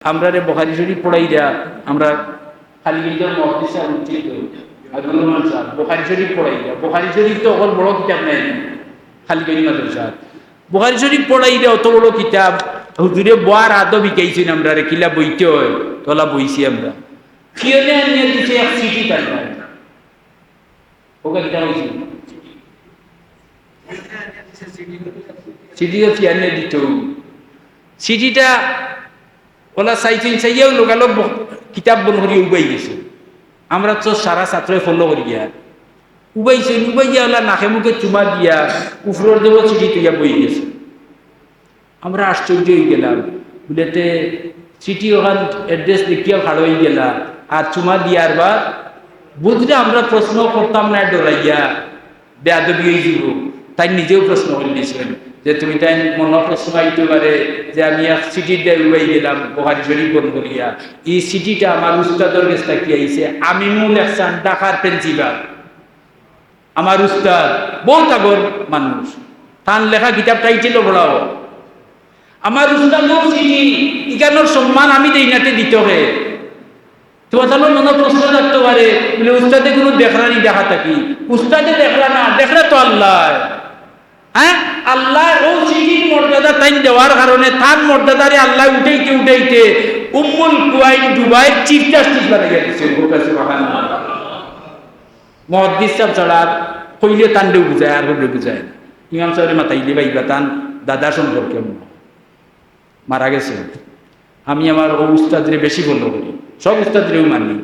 আমরা রে বখারি শরীফ পড়াই দেয়া আমরা খালি কিন্তু মহাদিসা উচিত শরীফ পড়াই দেয়া বখারি শরীফ তো অকল বড় কিতাব নাই। খালি সাহেব বখারি শরীফ পড়াই দেয়া অত বড় কিতাব। হুজুরে বয়ার আদব শিখাইছেন আমরা রে, কিলা বইতে হয়, তোলা বইছি আমরা। কিয়নে আনিয়ে দিছে এক সিটি না ওকে হয়েছে কি আনিয়ে দিত? সিটিটা ওলা চাইছেন চাইয়াও লোকালোক কিতাব বন করি উবাই গেছে আমরা তো সারা ছাত্র ফলো করি গিয়া উবাইছে উবাইয়া ওলা নাকে মুখে চুমা দিয়া উফরোর দেব চিঠি তুইয়া বই গেছে আমরা আশ্চর্য হয়ে গেলাম। বুলেতে চিঠি ওখান অ্যাড্রেস দেখিয়া ভালো হয়ে গেলা। আর চুমা দিয়ার বা বুঝলে আমরা প্রশ্ন করতাম না ডরাইয়া বেয়াদবি হয়ে যাব। তাই নিজেও প্রশ্ন করে দিয়েছিলেন যে তুমি তাই মনে প্রশ্ন আইতে পারে যে আমি এক দিয়ে উড়াই গেলাম বহারি শরীফ বন করিয়া এই চিঠিটা আমার উস্তাদের কাছ থেকে আইছে আমি মূল একসান ঢাকার প্রিন্সিপাল আমার উস্তাদ বহুত আগর মানুষ। তার লেখা কিতাব টাইটেল পড়াও আমার উস্তাদও চিঠি ইকানোর সম্মান আমি দেই নাতে দিতে হবে তোমার তাহলে মনে প্রশ্ন থাকতে পারে, বলে উস্তাদে কোনো দেখরানি দেখা থাকি। উস্তাদে দেখরা না দেখরা তো আল্লাহ হ্যাঁ? আল্লাহ ও চিঠির মর্যাদা তাই দেওয়ার কারণে তার মর্যাদারে আল্লাহ উঠাইতে উঠাইতে উম্মুল কুয়াইন দুবাই চিফ জাস্টিস বানাইয়া দিচ্ছে মহাদিস সাহেব ছাড়া কইলে তান্ডেও বুঝায়, আর হলে বুঝায় না। ইমাম সাহেবের মাথাইলে বাইবা তান, দাদা সম্পর্কে মারা গেছে। আমি আমার ও উস্তাদরে বেশি বন্ধ করি। সব উস্তাদরেও মানি।